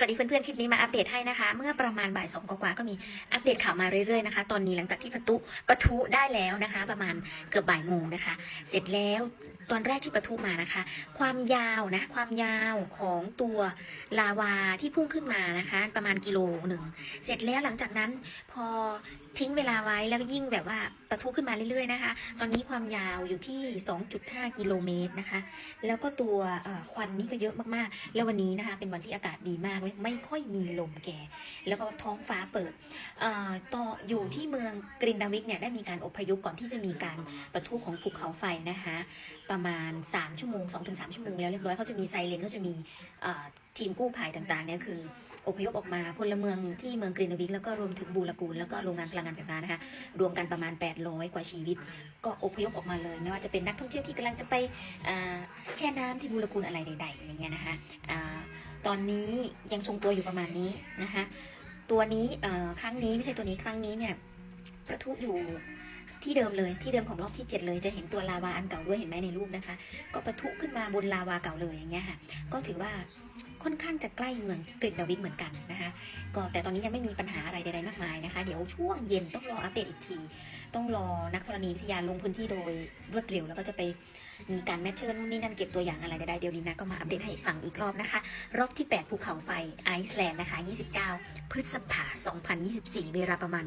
สวัสดีเพื่อนๆ คลิปนี้มาอัปเดตให้นะคะ เมื่อประมาณบ่ายสองกว่าก็มีอัปเดตข่าวมาเรื่อยๆนะคะ ตอนนี้หลังจากที่ประตูประทุได้แล้วนะคะ ประมาณเกือบบ่ายโมงนะคะ เสร็จแล้ว ตอนแรกที่ปะทุมานะคะ ความยาวนะ ความยาวของตัวลาวาที่พุ่งขึ้นมานะคะ ประมาณกิโลหนึ่ง เสร็จแล้วหลังจากนั้นพอทิ้งเวลาไว้แล้วก็ยิ่งแบบว่าปะทุขึ้นมาเรื่อยๆนะคะ ตอนนี้ความยาวอยู่ที่ 2.5 กิโลเมตรนะคะ แล้วก็ตัวควันนี่ก็เยอะมากๆ แล้ววันนี้นะคะ เป็นวันที่อากาศดีมากไม่ไม่ค่อยมีลมแก่ แล้วก็ท้องฟ้าเปิดอต่ออยู่ที่เมืองกรินดาวิกเนี่ยได้มีการอพยพก่อนที่จะมีการปะทุของภูเขาไฟนะคะประมาณ 3 ชั่วโมง 2-3 ชั่วโมงแล้วเรียบร้อยเขาจะมีไซเรนเขาจะมีทีมกู้ภัยต่างๆเนี่ยคืออพยพออกมาพลเมืองที่เมืองกรีนวิกแล้วก็รวมถึงบูรกูลแล้วก็โรงงานพลังงานไฟฟ้านะคะรวมกันประมาณ 800 กว่าชีวิต ก็อพยพออกมาเลยไม่ว่าจะเป็นนักท่องเที่ยวที่กำลังจะไปแช่น้ำที่บูรกูลอะไรใดๆอย่างเงี้ยนะคะตอนนี้ยังทรงตัวอยู่ประมาณนี้นะคะตัวนี้ครั้งนี้ไม่ใช่ตัวนี้ครั้งนี้เนี่ยประทุอยู่ ที่เดิมเลยที่เดิมของรอบที่ 7 เลยจะเห็นตัวลาวาอันเก่าด้วยเห็นไหมในรูปนะคะ ก็ประทุขึ้นมาบนลาวาเก่าเลยอย่างเงี้ยค่ะ ก็ถือว่าค่อนข้างจะใกล้เมืองกริดดาวิกเหมือนกันนะคะ ก็แต่ตอนนี้ยังไม่มีปัญหาอะไรใดๆมากมายนะคะ เดี๋ยวช่วงเย็นต้องรออัปเดตอีกที ต้องรอนักธรณีวิทยาลงพื้นที่โดยรวดเร็วแล้วก็จะไปมีการแมทเชอร์นู่นนี่นั่นเก็บตัวอย่างอะไรใดๆเดี๋ยวลีนาก็มาอัปเดตให้ฟังอีกรอบนะคะ รอบที่ 8 ภูเขาไฟไอซ์แลนด์นะคะ 29 พฤษภา 2024 เวลาประมาณ